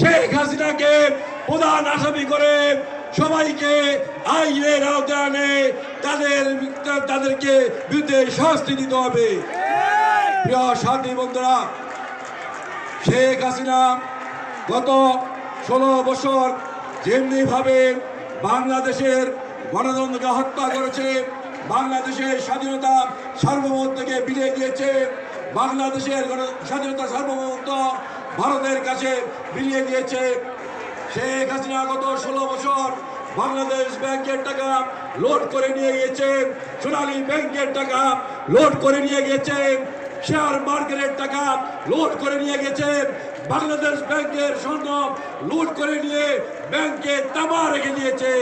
শেখ হাসিনাকে প্রধান আসামি করে সবাইকে আইনের আওতায় তাদের তাদেরকে বিরুদ্ধে শাস্তি দিতে হবে। প্রিয় সাথী বন্ধুরা, শেখ হাসিনা গত ষোলো বছর যেমনিভাবে বাংলাদেশের গণতন্ত্রকে হত্যা করেছে, বাংলাদেশের স্বাধীনতা সার্বভৌমত্বকে বিলিয়ে দিয়েছে, বাংলাদেশের স্বাধীনতা সার্বভৌমত্ব ভারতের কাছে বিলিয়ে দিয়েছে শেখ হাসিনা গত ষোলো বছর বাংলাদেশ ব্যাংকের টাকা লোড করে নিয়ে গিয়েছে, সোনালী ব্যাংকের টাকা লোড করে নিয়ে গিয়েছে, শেয়ার মার্কেটের টাকা লোড করে নিয়ে গেছে বাংলাদেশ ব্যাংকের স্বর্ণ লুট করে নিয়ে ব্যাংকে তামা রেখে দিয়েছে।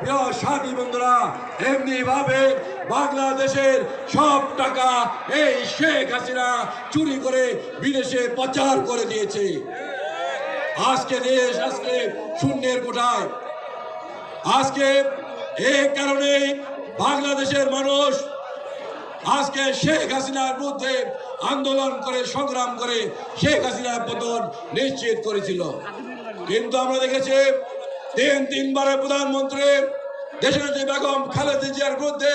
প্রিয় সাথী বন্ধুরা এমনি ভাবে বাংলাদেশের সব টাকা এই শেখ হাসিনা চুরি করে বিদেশে পাচার করে দিয়েছে। আজকে দেশ, আজকে শূন্যের কোঠায়। আজকে এই কারণে বাংলাদেশের মানুষ আজকে শেখ হাসিনার বিরুদ্ধে আন্দোলন করে, সংগ্রাম করে শেখ হাসিনার পতন নিশ্চিত করেছিল। কিন্তু আমরা দেখেছি তিন তিনবারের প্রধানমন্ত্রী দেশনেত্রী বেগম খালেদা জিয়ার বিরুদ্ধে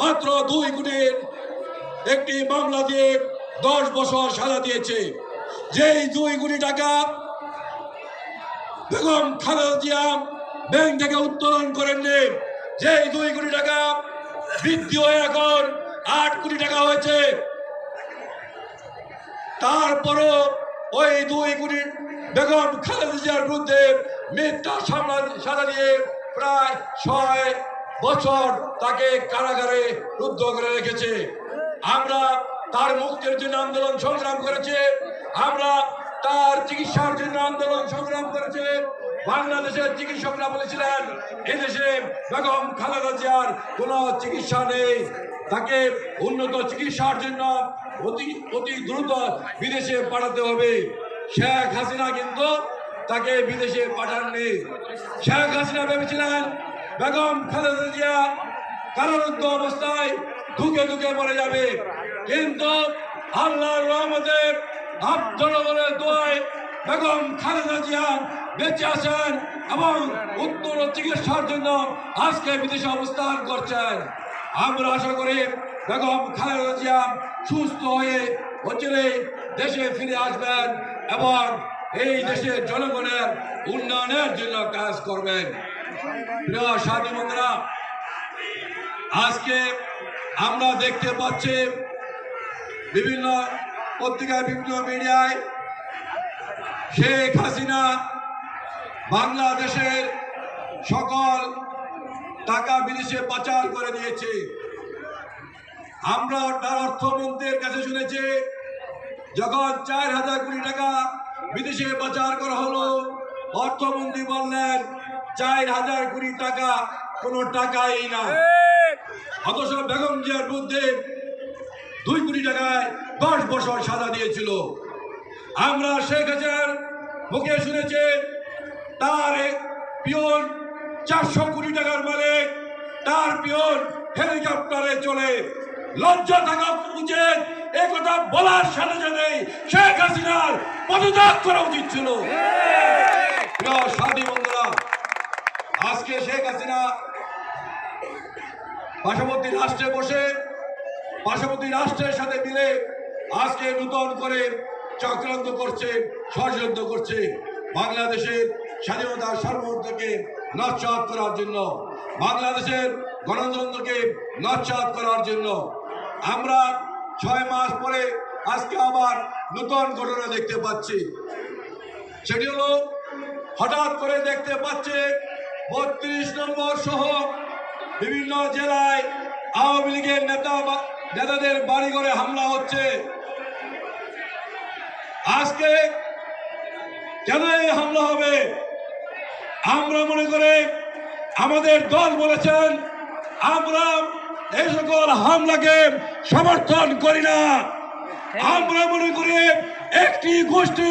মাত্র দুই কোটির একটি মামলা দিয়ে দশ বছর সাজা দিয়েছে। যেই দুই কোটি টাকা বেগম খালেদা জিয়া ব্যাংক থেকে উত্তোলন করেননি, যেই দুই কোটি টাকা বৃদ্ধি হয়ে এখন আট কোটি টাকা হয়েছে। তারপরও ওই দুই কোটি বেগম খালেদা জিয়ার বিরুদ্ধে মিথ্যা সাজা দিয়ে প্রায় ছয় বছর তাকে কারাগারে রুদ্ধ করে রেখেছে। আমরা তার মুক্তির জন্য আন্দোলন সংগ্রাম করেছে। আমরা তার চিকিৎসার জন্য আন্দোলন সংগ্রাম করেছে। বাংলাদেশের চিকিৎসকরা বলেছিলেন, এদেশে বেগম খালেদা জিয়ার কোনো চিকিৎসা নেই। তাকে উন্নত চিকিৎসার জন্য অতি অতি দ্রুত বিদেশে পাঠাতে হবে। শেখ হাসিনা কিন্তু তাকে বিদেশে পাঠাননি। শেখ হাসিনা ভেবেছিলেন বেগম খালেদা জিয়া কারারুদ্ধ অবস্থায় ধুকে ধুকে মরে যাবে। কিন্তু আল্লাহর রহমতে আপ জনগণের দোয়ায় বেগম খালেদা জিয়া বেঁচে আছেন এবং উত্তর চিকিৎসার জন্য আজকে বিদেশে অবস্থান করছেন। আমরা আশা করি বেগম খালেদা জিয়া সুস্থ হয়ে অচিরে দেশে ফিরে আসবেন এবং এই দেশের জনগণের উন্নয়নের জন্য কাজ করবেন। প্রিয় সাথী বন্ধুরা, আজকে আমরা দেখতে পাচ্ছি বিভিন্ন পত্রিকায়, বিভিন্ন মিডিয়ায় শেখ হাসিনা বাংলাদেশের সকল টাকা বিদেশে পাচার করে দিয়েছে। আমরা তার অর্থমন্ত্রীর কাছে শুনেছি, যখন চার হাজার কোটি টাকা বিদেশে পাচার করা হলো। অর্থমন্ত্রী বললেন, চার হাজার কোটি টাকা, কোনো টাকাই না অথচ বেগম জিয়ার বিরুদ্ধে দুই কোটি টাকায় দশ বছর সাজা দিয়েছিল। আমরা শেখ হাসিনার মুখে শুনেছি, তার পিয়ন চারশো কোটি টাকার মালিক, তার পিয়ন হেলিকপ্টারে চলে লজ্জা থাকা উচিত। কথা বলার সাথে সাথে শেখ হাসিনার পদত্যাগ করা উচিত ছিল। আজকে শেখ হাসিনা পার্শ্ববর্তী রাষ্ট্রে বসে, পার্শ্ববর্তী রাষ্ট্রের সাথে মিলে আজকে নূতন করে চক্রান্ত করছে, ষড়যন্ত্র করছে বাংলাদেশের স্বাধীনতার সার্বভৌমত্বকে নস্বাত করার জন্য, বাংলাদেশের গণতন্ত্রকে নস্বাত করার জন্য। আমরা ছয় মাস পরে আজকে আবার নতুন ঘটনা দেখতে পাচ্ছি। সেটি হলো, হঠাৎ করে দেখতে পাচ্ছে, বত্রিশ নম্বর সহ বিভিন্ন জেলায় আওয়ামী লীগের নেতা নেতাদের বাড়ি ঘরে হামলা হচ্ছে। আজকে কেন এই হামলা হবে? আমরা মনে করে আমাদের দল বলেছেন, আমরা এই সকল হামলাকে সমর্থন করি না। আমরা মনে করি একটি গোষ্ঠী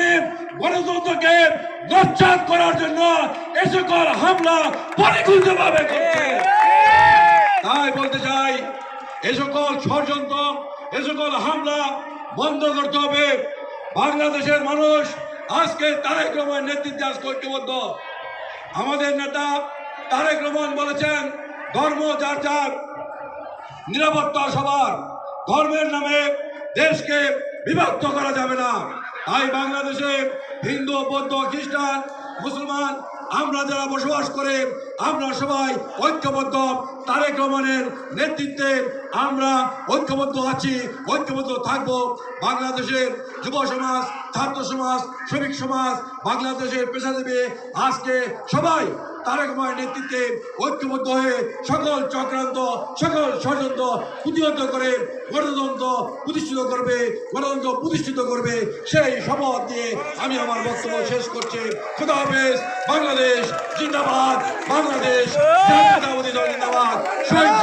গণতন্ত্রকে নচ্ছাদ করার জন্য এ সকল হামলা পরিকল্পিতভাবে করছে। তাই বলতে চাই, এ সকল ষড়যন্ত্র, এ সকল হামলা বন্ধ করতে হবে। বাংলাদেশের মানুষ আজকে তারেক রহমান নেতৃত্বে আজকে ঐক্যবদ্ধ। আমাদের নেতা তারেক রহমান বলেছেন, ধর্ম যার যার নিরাপত্তা সবার ধর্মের নামে দেশকে বিভক্ত করা যাবে না। তাই বাংলাদেশে হিন্দু, বৌদ্ধ, খ্রিস্টান, মুসলমান, আমরা যারা বসবাস করে আমরা সবাই ঐক্যবদ্ধ। তারেক রহমানের নেতৃত্বে আমরা ঐক্যবদ্ধ আছি, ঐক্যবদ্ধ থাকব। বাংলাদেশের যুব সমাজ, ছাত্র সমাজ, শ্রমিক সমাজ, বাংলাদেশের পেশাজীবী আজকে সবাই তারেক রহমানের নেতৃত্বে ঐক্যবদ্ধ হয়ে সকল চক্রান্ত, সকল ষড়যন্ত্র প্রতিহত করে গণতন্ত্র প্রতিষ্ঠিত করবে, গণতন্ত্র প্রতিষ্ঠিত করবে। সেই শপথ দিয়ে আমি আমার বক্তব্য শেষ করছি। খুদা হাফেজ, বাংলাদেশ জিন্দাবাদ। বাংলাদেশ। জাতীয়তাবাদী দল জিন্দাবাদ শহীদ